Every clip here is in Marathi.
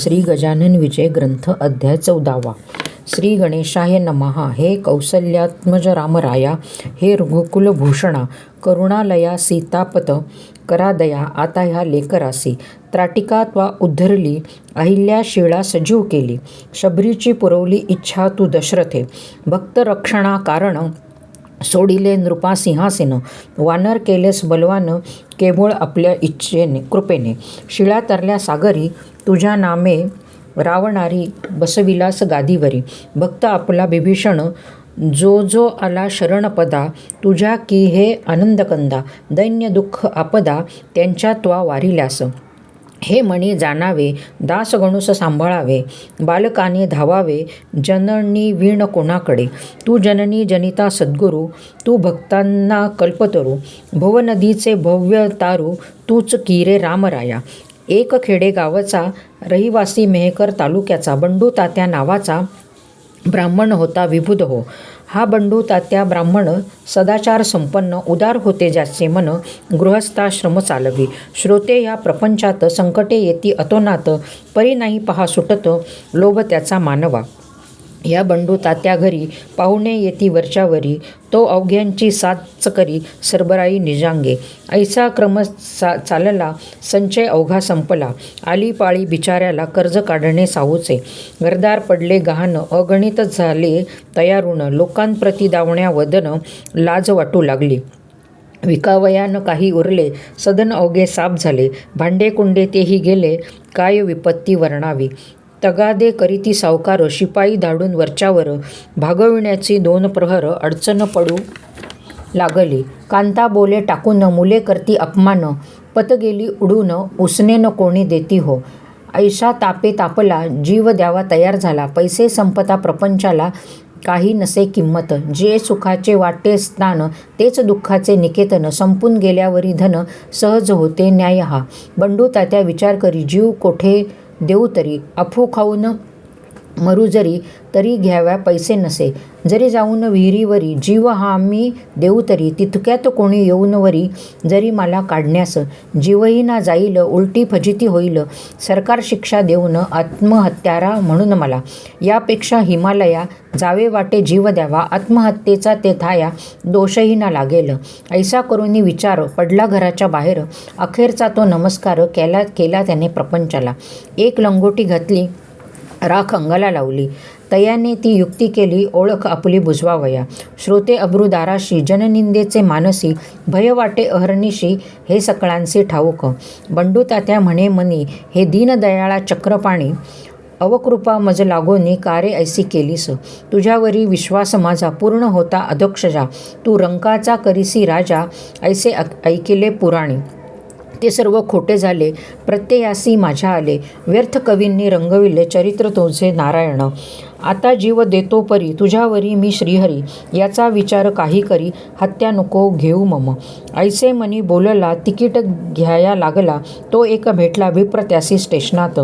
श्री गजानन विजय ग्रंथ अध्याय चौदावा. श्री गणेशाय नमहा. हे कौसल्यात्मज रामराया हे रघुकुलभूषणा करुणालया सीतापत करादया आता ह्या लेकरासी त्राटिका त्वा उद्धरली अहिल्या शिळा सजीव केली शबरीची पुरवली इच्छा तू दशरथे भक्तरक्षणा कारण सोडिले नृपा सिंहासेन. वानर केलेस बलवान केवळ आपल्या इच्छेने कृपेने. शिळा तरल्या सागरी तुझ्या नामे रावणारी बसविलास गादीवरी. भक्त आपला बिभीषण जो जो आला शरणपदा तुझ्या की हे आनंदकंदा दैन्य दुःख आपदा त्यांच्या त्वा वारिल्यास. हे मणी जाणावे दासगणूस सांभाळावे बालकाने धावावे जननी वीण कोणाकडे? तू जननी जनिता सद्गुरू तू भक्तांना कल्पतरू भुवनदीचे भव्य तारू तूच किरे रामराया? एक खेडे गावाचा रहिवासी मेहकर तालुक्याचा बंडू तात्या नावाचा ब्राह्मण होता विभुद हो. हा बंडू तात्या ब्राह्मण सदाचार संपन्न उदार होते ज्याचे मन गृहस्थाश्रम चालवी. श्रोते या प्रपंचात संकटे येती अतोनात परी नाही पहा सुटत लोभ त्याचा मानवा. या बंडू तात्या घरी पाहुणे येती वरच्यावरी. तो अवघ्यांची साच करी सरबराई निजांगे. ऐसा क्रम चा चालला संचय अवघा संपला. आली पाळी बिचाऱ्याला कर्ज काढणे साहूचे. घरदार पडले गहाण अगणित झाले तयारुण. लोकांप्रती दावण्या वदन लाज वाटू लागली. विकावयान काही उरले सदन अवघे साप झाले. भांडे कुंडे तेही गेले काय विपत्ती वर्णावी. तगादे करीती सावकार शिपाई धाडून वरच्यावर भागविण्याची दोन प्रहर अडचण पडू लागली. कांता बोले टाकून मुले करती अपमान पत गेली उडून उसनेन कोणी देती हो. ऐशा तापे तापला जीव द्यावा तयार झाला. पैसे संपता प्रपंचाला काही नसे किंमत. जे सुखाचे वाटे स्थान तेच दुःखाचे निकेतन. संपून गेल्यावरी धन सहज होते न्याय हा बंडू तात्या विचार करी जीव कोठे देऊ तरी अफू खाऊन मरू जरी तरी घ्याव्या पैसे नसे. जरी जाऊन विहिरीवरी जीव हा मी देऊ तरी तितक्यात कोणी येऊन वरी जरी मला काढण्यास. जीवही ना जाईल उलटी फजिती होईल. सरकार शिक्षा देऊन आत्महत्यारा म्हणून मला. यापेक्षा हिमालया जावे वाटे जीव द्यावा. आत्महत्येचा ते थाया दोषही ना लागेल. ऐसा करून विचार पडला घराच्या बाहेर. अखेरचा तो नमस्कार केला केला त्याने प्रपंचाला. एक लंगोटी घातली राख अंगाला लावली. तयाने ती युक्ती केली ओळख आपली बुजवावया. श्रोते अब्रुदाराशी जननिंदेचे मानसी भय वाटे अहर्निशी हे सकळांचे ठाऊक. बंडू तात्या म्हणे मनी हे दीनदयाळा चक्रपाणी अवकृपा मज लागोनी कारे ऐसी केलीस. तुझ्यावरी विश्वास माझा पूर्ण होता अधोक्षजा. तू रंकाचा करीसी राजा ऐसे ऐकिले पुराणी. ते सर्व खोटे झाले. प्रत्ययासी माझ्या आले. व्यर्थ कवींनी रंगविले चरित्र तुझे नारायण. आता जीव देतो परी. तुझ्यावरी मी श्रीहरी. याचा विचार काही करी. हत्या नको घेऊ मम. ऐसे मनी बोलला तिकीट घ्याया लागला. तो एक भेटला विप्रत्यासी स्टेशनात.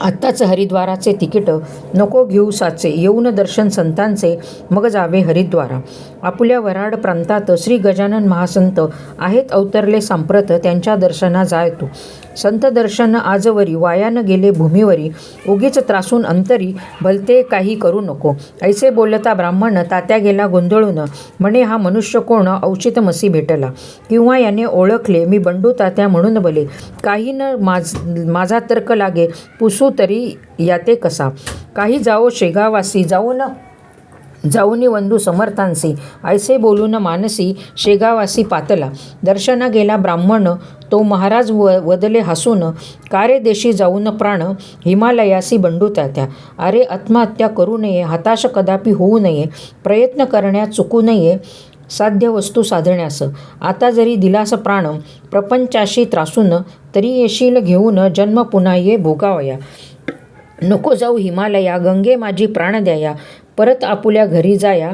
आत्ताच हरिद्वाराचे तिकीट नको घेऊ साचे येऊन दर्शन संतांचे मग जावे हरिद्वारा. आपल्या वराड प्रांतात श्री गजानन महासंत आहेत अवतरले सांप्रत त्यांच्या दर्शना जाय तू संत दर्शन आजवरी वायानं गेले भूमीवरी उगीच त्रासून अंतरी भलते काही करू नको. ऐसे बोलता ब्राह्मण तात्या गेला गोंधळून. म्हणे हा मनुष्य कोण? औचित मसी भेटला. किंवा याने ओळखले मी बंडू तात्या म्हणून भले काही न माझ माझा तर्क लागे पुसू तरी याते कसा? काही जाओ शेगावासी जाऊन जाऊनी वंदू समर्थांसी. ऐसे बोलून मानसी शेगावासी पातला. दर्शना गेला ब्राह्मण तो महाराज व वदले हसून कारे देशी जाऊन प्राण हिमालयासी बंडू त्या अरे आत्महत्या करू नये हताश कदापि होऊ नये प्रयत्न करण्यात चुकू नये साध्य वस्तू साधण्यास. आता जरी दिलास प्राण प्रपंचाशी त्रासून तरी येशील घेऊन जन्म पुन्हा ये भोगावया. नको जाऊ हिमालया गंगे माझी प्राण द्याया. परत आपुल्या घरी जाया.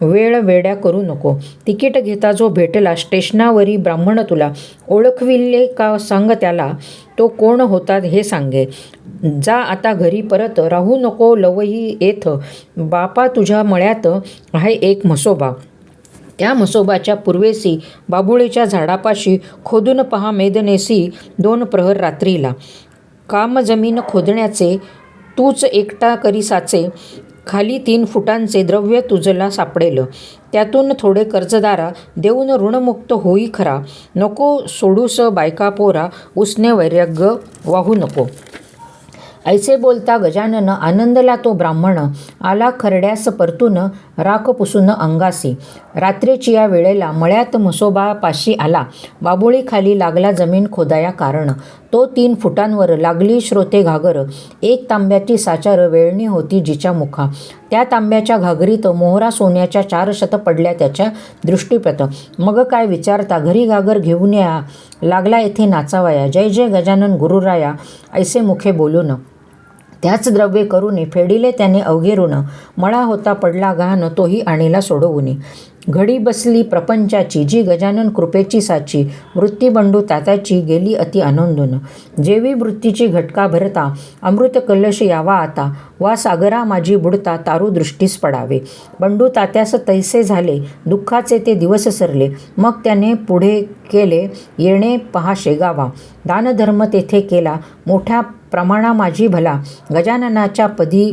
वेळ वेड्या करू नको. तिकीट घेता जो भेटला स्टेशनावरी ब्राह्मण तुला. ओळखविले का सांग त्याला? तो कोण होता हे सांगे. जा आता घरी परत राहू नको लवही येथ. बापा तुझ्या मळ्यात आहे एक म्हसोबा. त्या म्हसोबाच्या पूर्वेसी बाबुळेच्या झाडापाशी खोदून पहा मेदनेसी दोन प्रहर रात्रीला. काम जमीन खोदण्याचे तूच एकटा करीसाचे. खाली तीन फुटांचे द्रव्य तुझला सापडेल. त्यातून थोडे कर्जदारा देऊन ऋणमुक्त होई खरा. नको सोडूस बायका पोरा उसने वैराग्य वाहू नको. ऐसे बोलता गजानन आनंदला तो ब्राह्मण आला खरड्यास परतून राख पुसून अंगासी. रात्रीची या वेळेला मळ्यात म्हसोबा पाशी आला. बाबोळी खाली लागला जमीन खोदाया कारण. तो तीन फुटांवर लागली श्रोते घागर. एक तांब्याची साचार वेळणी होती जिच्या मुखा. त्या तांब्याच्या घागरीत मोहरा सोन्याच्या चार शत पडल्या त्याच्या दृष्टीप्रत. मग काय विचारता घरी घागर घेऊन या. लागला येथे नाचावाया. जय जय गजानन गुरुराया. ऐसे मुखे बोलून. त्याच द्रव्ये करून फेडिले त्याने अवघेरून. मळा होता पडला घाण तोही आणीला सोडवून. घडी बसली प्रपंचाची जी गजानन कृपेची साची वृत्तीबंडू तात्याची गेली अति आनंदून. जेवी वृत्तीची घटका भरता अमृत कलश यावा आता वा सागरा माझी बुडता तारू दृष्टीस पडावे. बंडू तात्यास तैसे झाले दुःखाचे ते दिवस सरले मग त्याने पुढे केले येणे पहा शेगावा. दानधर्म तेथे केला मोठ्या प्रमाणा माझी भला गजाननाच्या पदी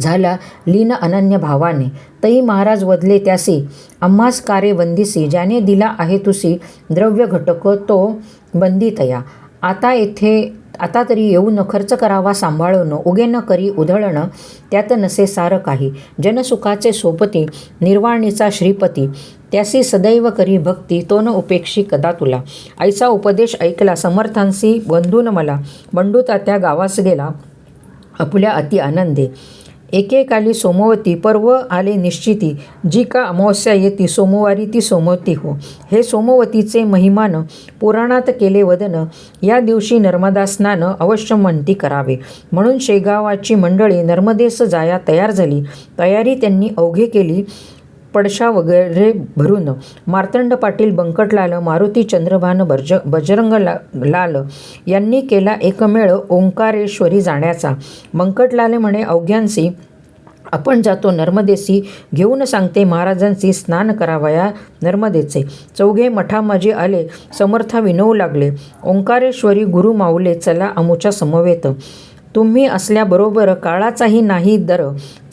झाला. लीन अनन्य भावाने. तई महाराज वदले त्यासी अम्मास कारे वंदिसी ज्याने दिला आहे तुसी द्रव्य घटक तो बंदितया आता येथे आता तरी येऊन खर्च करावा सांभाळून उगे न करी उधळणं त्यात नसे सारं काही. जनसुखाचे सोपती निर्वाणीचा श्रीपती त्यासी सदैव करी भक्ती तो न उपेक्षी कदा तुला. आईचा उपदेश ऐकला समर्थांसी बंधून मला. बंडू तात्या गावास गेला. आपल्या अति आनंदे. एकेकाली सोमवती पर्व आले निश्चिती. जी का अमावस्या येती सोमवारी ती सोमवती हो. हे सोमवतीचे महिमान पुराणात केले वदन या दिवशी नर्मदा स्नान अवश्य म्हणती करावे. म्हणून शेगावाची मंडळी नर्मदेस जाया तयार झाली. तयारी त्यांनी अवघे केली. पडशा वगैरे भरून मार्तंड पाटील बंकटलाल मारुती चंद्रभान बर्ज बजरंग ला लाल यांनी केला एकमेळ ओंकारेश्वरी जाण्याचा. बंकटलाल म्हणे अवघ्यांसी आपण जातो नर्मदेसी घेऊन सांगते महाराजांची स्नान करावया नर्मदेचे. चौघे मठामाजी आले समर्था विनवू लागले. ओंकारेश्वरी गुरु माऊले चला अमुच्या समवेत. तुम्ही असल्याबरोबर काळाचाही नाही दर.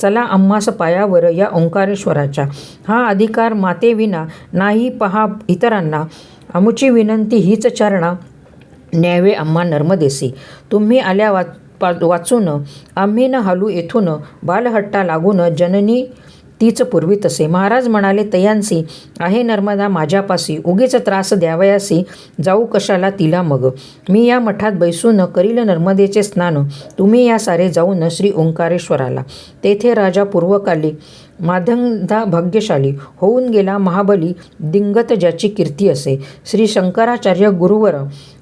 चला आम्हास पायावर या ओंकारेश्वराच्या. हा अधिकार मातेविना नाही पहा इतरांना. अमुची विनंती हीच चरणा न्यावे आम्हा नर्मदेसी. तुम्ही आल्या वा पा वाचून आम्ही न हालू येथून बालहट्टा लागून जननी तीच पूर्वी तसे. महाराज म्हणाले तयांसी आहे नर्मदा माझ्यापासी उगीच त्रास द्यावयासी. जाऊ कशाला तिला मग. मी या मठात बैसून करील नर्मदेचे स्नान. तुम्ही या सारे जाऊन श्री ओंकारेश्वराला. तेथे राजा पूर्वकाली माधंदा भाग्यशाली. होऊन गेला महाबली दिंगत ज्याची कीर्ती असे. श्री शंकराचार्य गुरुवर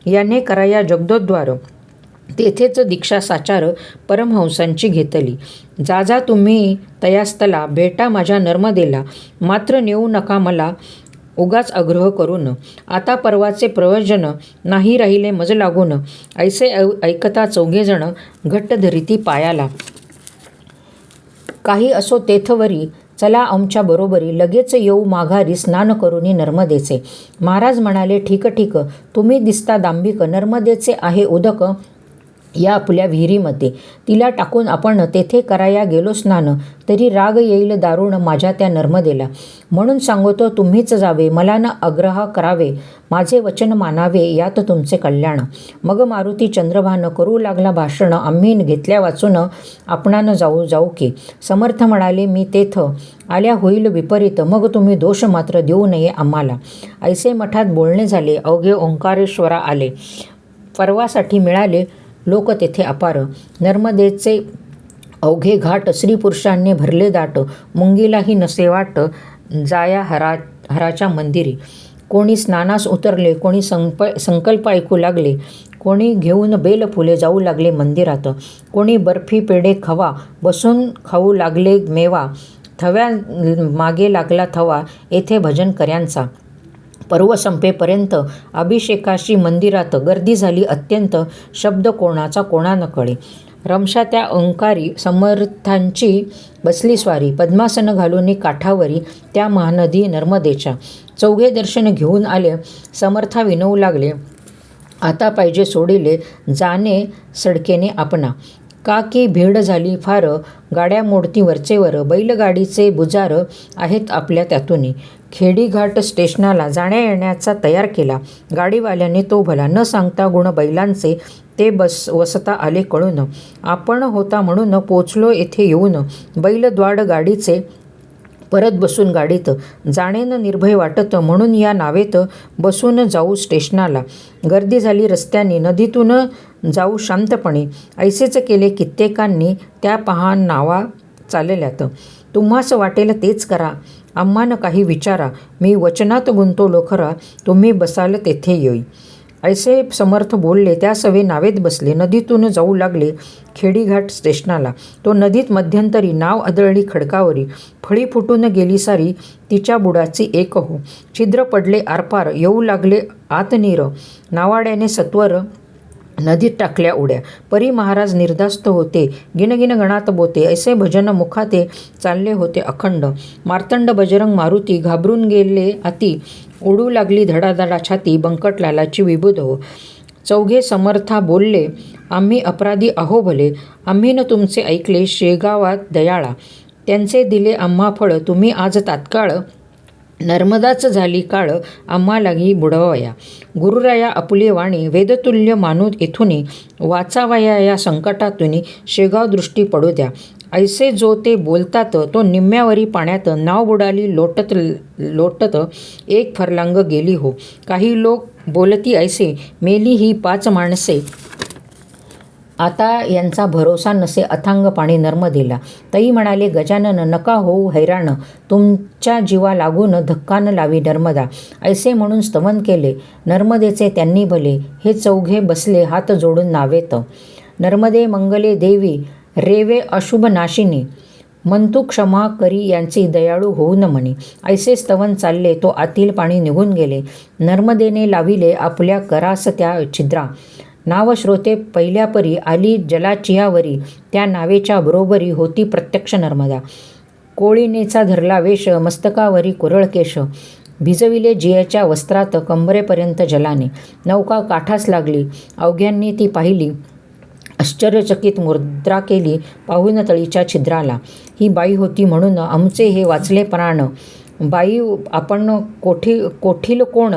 याने कराया जगदोद्वार. तेथेच दीक्षा साचार परमहंसांची घेतली. जा जा तुम्ही तयास्तला भेटा माझ्या नर्मदेला मात्र नेऊ नका मला उगाच आग्रह करून. आता परवाचे प्रवचन नाही राहिले मज लागून. ऐसे ऐकता चौघेजण घट्ट धरिती पायाला. काही असो तेथवरी चला आमच्या बरोबरी लगेच येऊ माघारी स्नान करुनी नर्मदेचे. महाराज म्हणाले ठीक ठीक तुम्ही दिसता दांभिक नर्मदेचे आहे उदक या आपल्या विहिरीमध्ये. तिला टाकून आपण तेथे कराया गेलो स्नान तरी राग येईल दारुण माझ्या त्या नर्मदेला. म्हणून सांगतो तुम्हीच जावे मला न आग्रह करावे माझे वचन मानावे यात तुमचे कल्याण. मग मारुती चंद्रभान करू लागला भाषण आम्ही घेतल्या वाचून आपणानं जाऊ जाऊ की. समर्थ म्हणाले मी तेथ आल्या होईल विपरीत मग तुम्ही दोष मात्र देऊ नये आम्हाला. ऐसे मठात बोलणे झाले अवघे ओंकारेश्वरा आले. परवासाठी मिळाले लोक तेथे अपार. नर्मदेचे अवघे घाट स्त्रीपुरुषांनी भरले दाट. मुंगीलाही नसे वाट. जाया हरा हराच्या मंदिरी. कोणी स्नानास उतरले कोणी संप संकल्प ऐकू लागले कोणी घेऊन बेल फुले जाऊ लागले मंदिरात. कोणी बर्फी पेढे खवा बसून खाऊ लागले मेवा. थव्या मागे लागला थवा येथे भजन कर्यांचा. पर्व संपेपर्यंत अभिषेकाशी मंदिरात गर्दी झाली अत्यंत शब्द कोणाचा कोणा न कळे रमशा त्या अंकारी समर्थांची बसली स्वारी पद्मासनं घालून काठावरी त्या महानदी नर्मदेच्या. चौघे दर्शन घेऊन आले समर्था विनवू लागले. आता पाहिजे सोडिले जाणे सडकेने आपणा. का की भीड झाली फार गाड्या मोडती वरचेवर बैलगाडीचे बुजार आहेत आपल्या त्यातून. खेडीघाट स्टेशनाला जाण्या येण्याचा तयार केला. गाडीवाल्याने तो भला न सांगता गुण बैलांचे ते बस वसता आले कळून. आपण होता म्हणून पोचलो येथे येऊन. बैलद्वाड गाडीचे परत बसून गाडीत. जाणेनं निर्भय वाटत म्हणून या नावेत बसून जाऊ स्टेशनाला. गर्दी झाली रस्त्याने. नदीतून जाऊ शांतपणे. ऐसेच केले कित्येकांनी त्या पहा नावा चालल्यात. तुम्हास वाटेल तेच करा. आम्हानं काही विचारा. मी वचनात गुंतवलो खरा. तुम्ही बसाल तेथे येई. ऐसे समर्थ बोलले. त्या सवे नावेत बसले. नदीतून जाऊ लागले खेडीघाट स्टेशनाला. तो नदीत मध्यंतरी नाव आदळली खडकावरी. फळी फुटून गेली सारी. तिच्या बुडाची एक हो. छिद्र पडले आरपार. येऊ लागले आतनीर. नावाड्याने सत्वर नदीत टाकल्या उड्या. परी महाराज निर्धास्त होते. गिनगिन गणात बोते. ऐसे भजन मुखाते चालले होते अखंड. मार्तंड बजरंग मारुती घाबरून गेले अति. उडू लागली धडाधडा छाती. बंकट लालाची हो. चौघे समर्था बोलले आम्ही अपराधी अहो भले. आम्ही न तुमचे ऐकले शेगावात दयाळा. त्यांचे दिले आम्हा फळ. तुम्ही आज तात्काळ नर्मदाच झाली काळ आम्हालाही बुडवाया गुरुराया आपुले वाणी वेदतुल्य मानूत येथुनी वाचावया या संकटातून शेगाव दृष्टी पडू द्या. ऐसे जो ते बोलतात तो निम्म्यावरी पाण्यात नाव बुडाली लोटत लोटत एक फरलांग गेली हो. काही लोक बोलती ऐसे मेली ही पाच माणसे. आता यांचा भरोसा नसे अथांग पाणी नर्मदेला तई म्हणाले गजानन नका होऊ हैराण. तुमच्या जीवा लागून धक्कान लावी नर्मदा. ऐसे म्हणून स्तवन केले. नर्मदेचे त्यांनी भले हे चौघे बसले हात जोडून नावेत. नर्मदे मंगले देवी रेवे अशुभ नाशिनी. मंतू क्षमा करी यांची दयाळू होऊ न म्हणे. ऐसे स्तवन चालले तो आतील पाणी निघून गेले. नर्मदेने लाविले आपल्या करास त्या छिद्रा. नावश्रोते पहिल्यापरी आली जलाचियावरी त्या नावेच्या बरोबरी होती प्रत्यक्ष नर्मदा. कोळीनेचा धरला वेश मस्तकावरी कुरळकेश. भिजविले जियाच्या वस्त्रात कंबरेपर्यंत जलाने. नौका काठास लागली. अवघ्यांनी ती पाहिली. आश्चर्यचकित मुद्रा केली पाहून तळीच्या छिद्राला. ही बाई होती म्हणून आमचे हे वाचले प्राण बाई आपण कोठी कोठील कोण?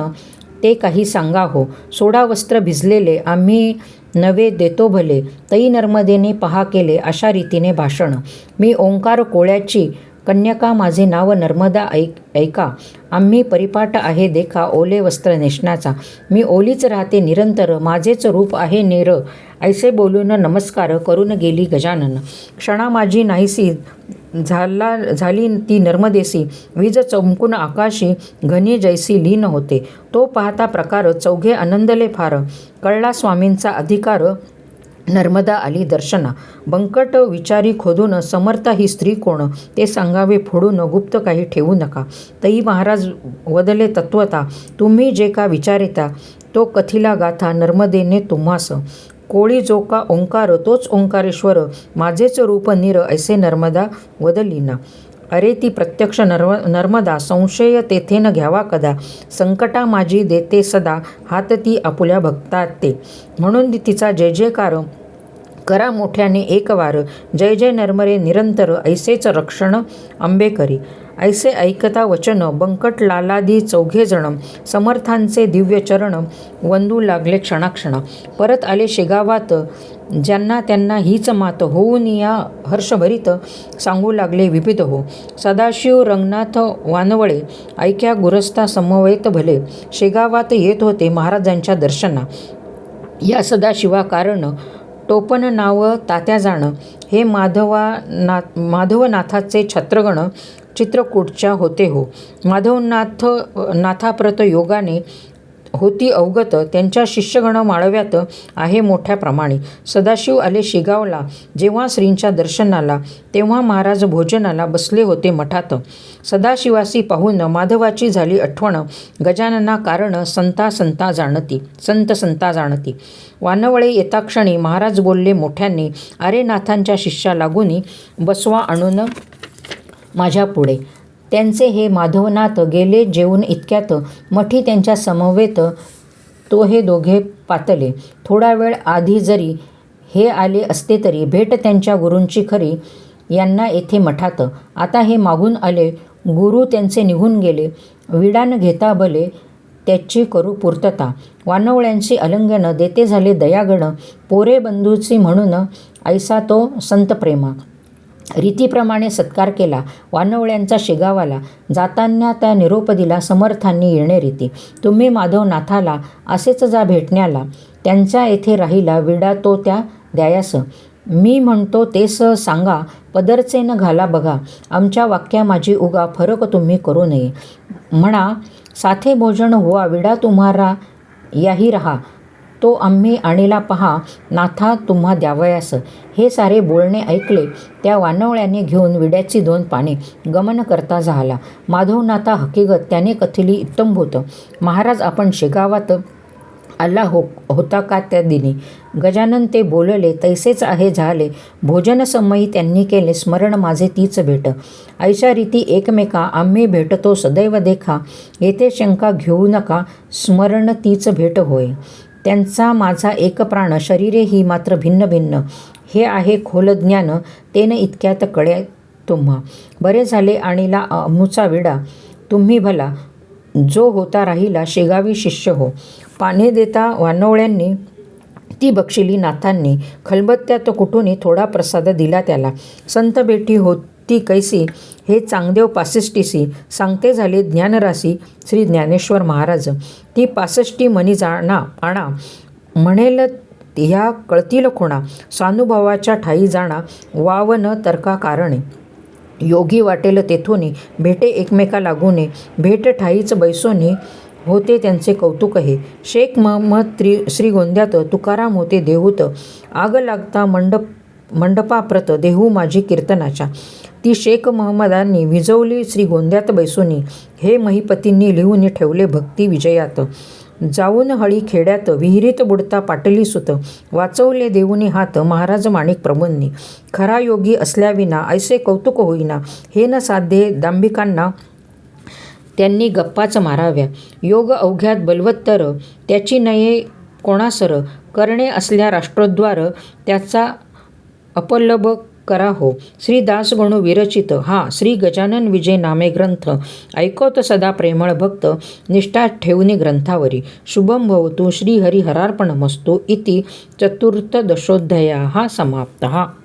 ते काही सांगा हो. सोडा वस्त्र भिजलेले आम्ही नवे देतो भले. तई नर्मदेने पहा केले अशा रीतीने भाषण. मी ओंकार कोळ्याची कन्यका माझे नाव नर्मदा ऐक ऐका. आम्ही परिपाठ आहे देखा ओले वस्त्र नेसण्याचा मी ओलीच राहते निरंतर. माझेच रूप आहे नेर. ऐसे बोलून नमस्कार करून गेली गजानन. क्षणा माझी नाहीसी झाला झाली ती नर्मदेसी वीज चमकून आकाशी. घनी जैसी लीन होते. तो पाहता प्रकार चौघे आनंदले फार. कळला स्वामींचा अधिकार. नर्मदा आली दर्शना बंकट विचारी खोदून समर्था ही स्त्री कोण? ते सांगावे फोडून गुप्त काही ठेवू नका. तई महाराज वदले तत्वता तुम्ही जे का विचारिता तो कथिला गाथा नर्मदेने तुम्हास. कोळी जो का ओंकार तोच ओंकारेश्वर माझेच रूप निर ऐसे नर्मदा वदलीना. अरे ती प्रत्यक्ष नर्म नर्मदा संशय तेथे न घ्यावा कदा? संकटा माझी देते सदा हात ती आपुल्या भक्तात ते. म्हणून तिचा जय जयकार करा मोठ्याने एकवार जय जय नर्मरे निरंतर ऐसेच रक्षण आंबेकरी. ऐसे ऐकता वचन बंकट लालादी चौघे जण समर्थांचे दिव्य चरण वंदू लागले क्षणाक्षणा. परत आले शेगावात ज्यांना त्यांना हीच मात होऊन या हर्षभरीत सांगू लागले विविध हो. सदाशिव रंगनाथ वानवळे ऐक्या गुरस्ता समवेत भले. शेगावात येत होते महाराजांच्या दर्शना. या सदाशिवा कारण टोपन नाव तात्या जाणं. हे माधवा ना माधवनाथाचे छत्रगण चित्रकूटच्या होते हो. माधवनाथ नाथाप्रत योगाने होती अवगत. त्यांच्या शिष्यगण माळव्यात आहे मोठ्या प्रमाणे. सदाशिव आले शिगावला. जेव्हा श्रींच्या दर्शनाला तेव्हा महाराज भोजनाला बसले होते मठात. सदाशिवासी पाहून माधवाची झाली आठवण. गजानना कारण संता संता जाणती संत संता जाणती. वानवळे येताक्षणी महाराज बोलले मोठ्यांनी अरे नाथांच्या शिष्या लागूनी बसवा आणून माझ्यापुढे. त्यांचे हे माधवनाथ गेले जेवून इतक्यात मठी त्यांच्या समवेत तो हे दोघे पातले. थोडा वेळ आधी जरी हे आले असते तरी भेट त्यांच्या गुरूंची खरी यांना येथे मठात. आता हे मागून आले गुरु त्यांचे निघून गेले. विडान घेता बले त्याची करू पूर्तता. वानवळ्यांची अलंघनं देते झाले दयागण. पोरे बंधूची म्हणून ऐसा तो संतप्रेमा रीतीप्रमाणे सत्कार केला. वानवळ्यांचा शेगावाला जाताना त्या निरोपदीला समर्थांनी येणे रीती. तुम्ही माधवनाथाला असेच जा भेटण्याला. त्यांच्या येथे राहिला विडा तो त्या द्यायास. मी म्हणतो ते स सांगा पदरचे न घाला बघा. आमच्या वाक्या माझी उगा फरक तुम्ही करू नये. म्हणा साथे भोजन हुआ विडा तुम्हारा याही रहा. तो आम्ही आणीला पहा नाथा तुम्हा द्यावयास. हे सारे बोलणे ऐकले त्या वानवळ्याने घेऊन विड्याची दोन पाने गमन करता झाला. माधवनाथा हकीकत त्याने कथिली इत्तंभूत महाराज आपण शेगावात आला हो होता का त्या दिनी? गजानन ते बोलले तैसेच आहे झाले. भोजन समयी त्यांनी केले स्मरण माझे तीच भेट. ऐशा रीती एकमेका आम्ही भेटतो सदैव देखा. येथे शंका घेऊ नका स्मरण तीच भेट होय. त्यांचा माझा एक प्राण शरीरे ही मात्र भिन्न भिन्न. हे आहे खोल ज्ञान तेन इतक्यात कळे तुम्हा. बरे झाले आणिला अमुचा विडा. तुम्ही भला जो होता राहिला शेगावी शिष्य हो. पाने देता वानवळ्यांनी ती बक्षिली नाथांनी. खलबत्त्यात कुठूनही थोडा प्रसाद दिला त्याला. संत बेटी होती कैसी हे चांगदेव पासष्टीसी सांगते झाले ज्ञानराशी श्री ज्ञानेश्वर महाराज. ती पासष्टी मनी जाणा आणा. म्हणेल ह्या कळतील खुणा. स्वानुभवाच्या ठाई जाणा वाव न तर्का कारणे योगी वाटेल तेथोनी भेटे एकमेका लागूने. भेट ठाईच बैसोनी होते त्यांचे कौतुक हे. शेख महम्मद त्रि श्रीगोंद्यात तुकाराम होते देहूत. आग लागता मंडप मंडपाप्रत देहू माझी कीर्तनाच्या. ती शेख महम्मदांनी विजवली श्रीगोंद्यात बैसुनी. हे महिपतींनी लिहून ठेवले भक्ती विजयात. जाऊन हळी खेड्यात विहिरीत बुडता पाटली सुत. वाचवले देऊनी हात महाराज माणिक प्रभूंनी. खरा योगी असल्याविना ऐसे कौतुक होईना. हे न साध्ये दांभिकांना त्यांनी गप्पाच माराव्या. योग अवघ्यात बलवत्तर. त्याची नये कोणासर. करणे असल्या राष्ट्रोद्वार. त्याचा अपलभ करा हो. श्री विरचित. हा श्री गजानन विजय नामे ग्रंथ. ऐकवत सदा प्रेमळ भक्त. निष्ठा ठेवणे ग्रंथावरी. शुभम भवतु. श्री हरिहरार्पणमस्तु इति चतुर्थदशोध्याया समाप्तः.